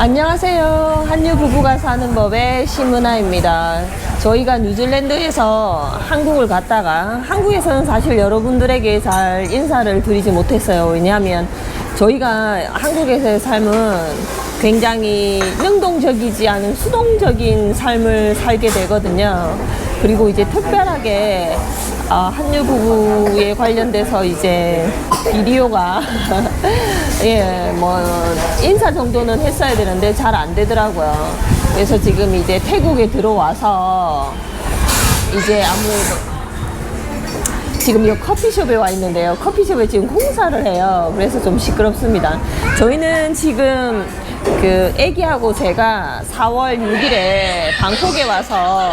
안녕하세요. 한류 부부가 사는 법의 심은아입니다. 저희가 뉴질랜드에서 한국을 갔다가 한국에서는 사실 여러분들에게 잘 인사를 드리지 못했어요. 왜냐하면 저희가 한국에서의 삶은 굉장히 능동적이지 않은 수동적인 삶을 살게 되거든요. 그리고 이제 특별하게 아, 한류 부부에 관련돼서 이제 비디오가 예, 뭐 인사 정도는 했어야 되는데 잘 안 되더라고요. 그래서 지금 이제 태국에 들어와서 이제 아무래도 지금 이 커피숍에 와 있는데요. 커피숍에 지금 공사를 해요. 그래서 좀 시끄럽습니다. 저희는 지금 그 애기하고 제가 4월 6일에 방콕에 와서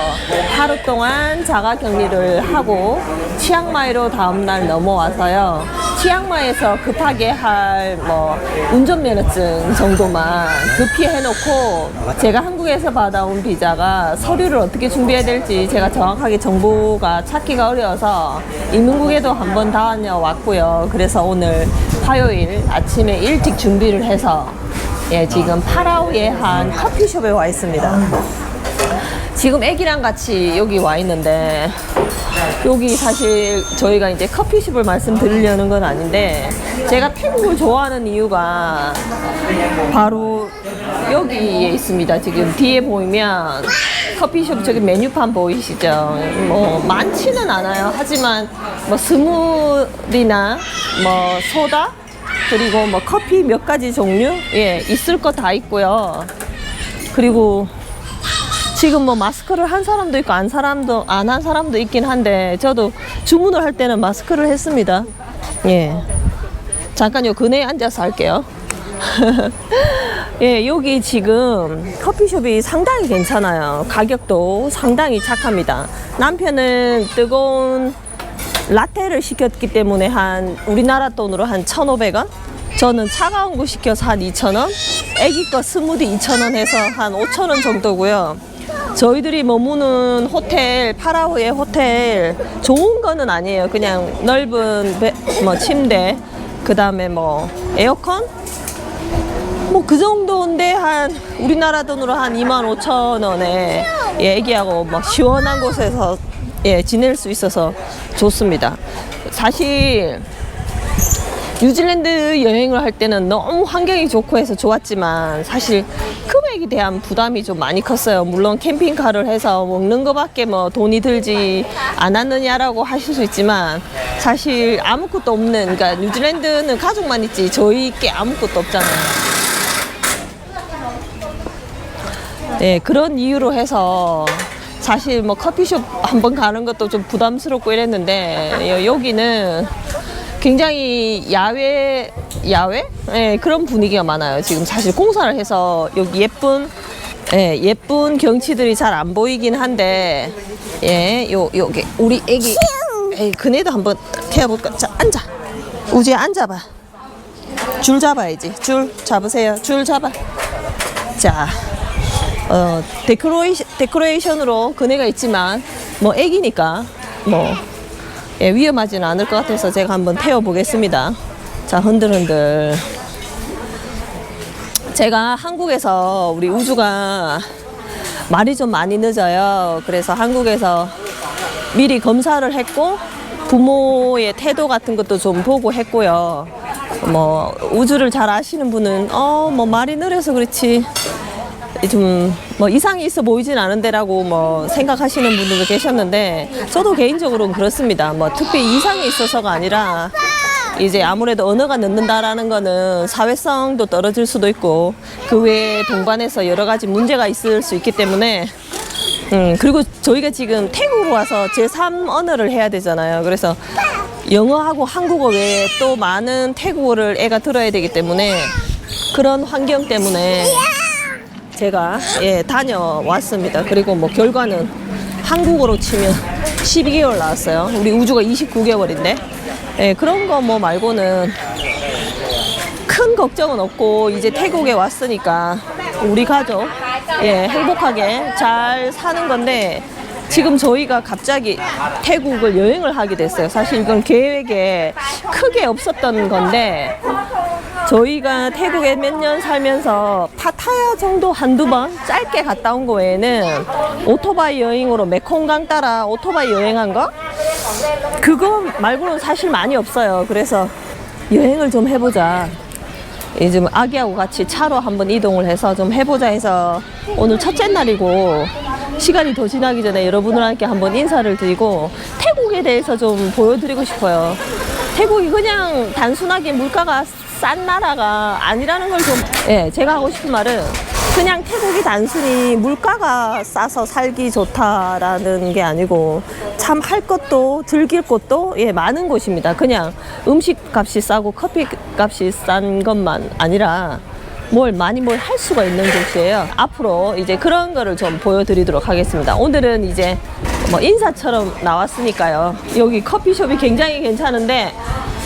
하루 동안 자가 격리를 하고 치앙마이로 다음날 넘어와서요. 치앙마이에서 급하게 할 뭐 운전면허증 정도만 급히 해놓고 제가 한국에서 받아온 비자가 서류를 어떻게 준비해야 될지 제가 정확하게 정보가 찾기가 어려워서 인문국에도 한번 다녀왔고요. 그래서 오늘 화요일 아침에 일찍 준비를 해서 예, 지금 파라오의 한 커피숍에 와 있습니다. 지금 애기랑 같이 여기 와 있는데 여기 사실 저희가 이제 커피숍을 말씀드리려는 건 아닌데 제가 태국을 좋아하는 이유가 바로 여기에 있습니다. 지금 뒤에 보이면 커피숍 저기 메뉴판 보이시죠? 뭐 많지는 않아요. 하지만 뭐 스무디나 뭐 소다 그리고 뭐 커피 몇 가지 종류 예 있을 거 다 있고요. 그리고 지금 뭐 마스크를 한 사람도 있고 안 사람도 안 한 사람도 있긴 한데 저도 주문을 할 때는 마스크를 했습니다. 예. 잠깐요 그네에 앉아서 할게요. 예, 여기 지금 커피숍이 상당히 괜찮아요. 가격도 상당히 착합니다. 남편은 뜨거운 라떼를 시켰기 때문에 한 우리나라 돈으로 한 1,500원? 저는 차가운 거 시켜서 한 2,000원? 애기 거 스무디 2,000원 해서 한 5,000원 정도고요. 저희들이 머무는 호텔, 파라오의 호텔 좋은 거는 아니에요. 그냥 넓은 배- 뭐 침대, 그 다음에 뭐 에어컨? 뭐 그 정도인데 한 우리나라 돈으로 한 2만 5천 원에 예, 애기하고 뭐 시원한 곳에서 예, 지낼 수 있어서 좋습니다. 사실 뉴질랜드 여행을 할 때는 너무 환경이 좋고 해서 좋았지만 사실 금액에 대한 부담이 좀 많이 컸어요. 물론 캠핑카를 해서 먹는 거밖에 뭐 돈이 들지 않았느냐라고 하실 수 있지만 사실 아무것도 없는 그러니까 뉴질랜드는 가족만 있지 저희 게 아무것도 없잖아요. 네, 그런 이유로 해서 사실 뭐 커피숍 한번 가는 것도 좀 부담스럽고 이랬는데 여- 여기는 굉장히 야외 야외 네, 그런 분위기가 많아요. 지금 사실 공사를 해서 여기 예쁜 예, 예쁜 경치들이 잘 안 보이긴 한데 예, 요 요게 우리 애기 에이, 그네도 한번 태워볼까? 자, 앉아. 우지야 앉아봐. 줄 잡아야지. 줄 잡으세요. 줄 잡아. 자, 어, 데코레이션, 데코레이션으로 그네가 있지만, 뭐, 애기니까, 뭐, 예, 위험하지는 않을 것 같아서 제가 한번 태워 보겠습니다. 자, 흔들흔들. 제가 한국에서 우리 우주가 말이 좀 많이 늦어요. 그래서 한국에서 미리 검사를 했고, 부모의 태도 같은 것도 좀 보고 했고요. 뭐, 우주를 잘 아시는 분은, 어, 뭐, 말이 느려서 그렇지. 좀 뭐 이상이 있어 보이진 않은데라고 뭐 생각하시는 분들도 계셨는데 저도 개인적으로는 그렇습니다. 뭐 특별히 이상이 있어서가 아니라 이제 아무래도 언어가 늦는다라는 거는 사회성도 떨어질 수도 있고 그 외에 동반해서 여러 가지 문제가 있을 수 있기 때문에 음 그리고 저희가 지금 태국으로 와서 제3 언어를 해야 되잖아요. 그래서 영어하고 한국어 외에 또 많은 태국어를 애가 들어야 되기 때문에 그런 환경 때문에 제가 예 다녀왔습니다. 그리고 뭐 결과는 한국어로 치면 12개월 나왔어요. 우리 우주가 29개월인데 예 그런 거 뭐 말고는 큰 걱정은 없고 이제 태국에 왔으니까 우리 가족 예 행복하게 잘 사는 건데 지금 저희가 갑자기 태국을 여행을 하게 됐어요. 사실 이건 계획에 크게 없었던 건데 저희가 태국에 몇 년 살면서 파타야 정도 한두 번 짧게 갔다 온 거 외에는 오토바이 여행으로 메콩강 따라 오토바이 여행한 거? 그거 말고는 사실 많이 없어요. 그래서 여행을 좀 해보자. 요즘 아기하고 같이 차로 한번 이동을 해서 좀 해보자 해서 오늘 첫째 날이고 시간이 더 지나기 전에 여러분들께 한번 인사를 드리고 태국에 대해서 좀 보여드리고 싶어요. 태국이 그냥 단순하게 물가가 싼 나라가 아니라는 걸 좀, 예, 제가 하고 싶은 말은 그냥 태국이 단순히 물가가 싸서 살기 좋다라는 게 아니고 참 할 것도 즐길 것도 예 많은 곳입니다. 그냥 음식 값이 싸고 커피 값이 싼 것만 아니라 뭘 많이 뭘 할 수가 있는 곳이에요. 앞으로 이제 그런 거를 좀 보여드리도록 하겠습니다. 오늘은 이제 뭐 인사처럼 나왔으니까요. 여기 커피숍이 굉장히 괜찮은데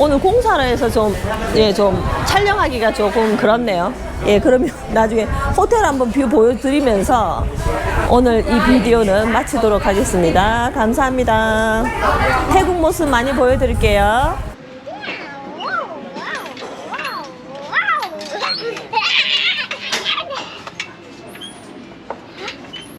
오늘 공사를 해서 좀, 예, 좀 촬영하기가 조금 그렇네요. 예, 그러면 나중에 호텔 한번 뷰 보여드리면서 오늘 이 비디오는 마치도록 하겠습니다. 감사합니다. 태국 모습 많이 보여드릴게요.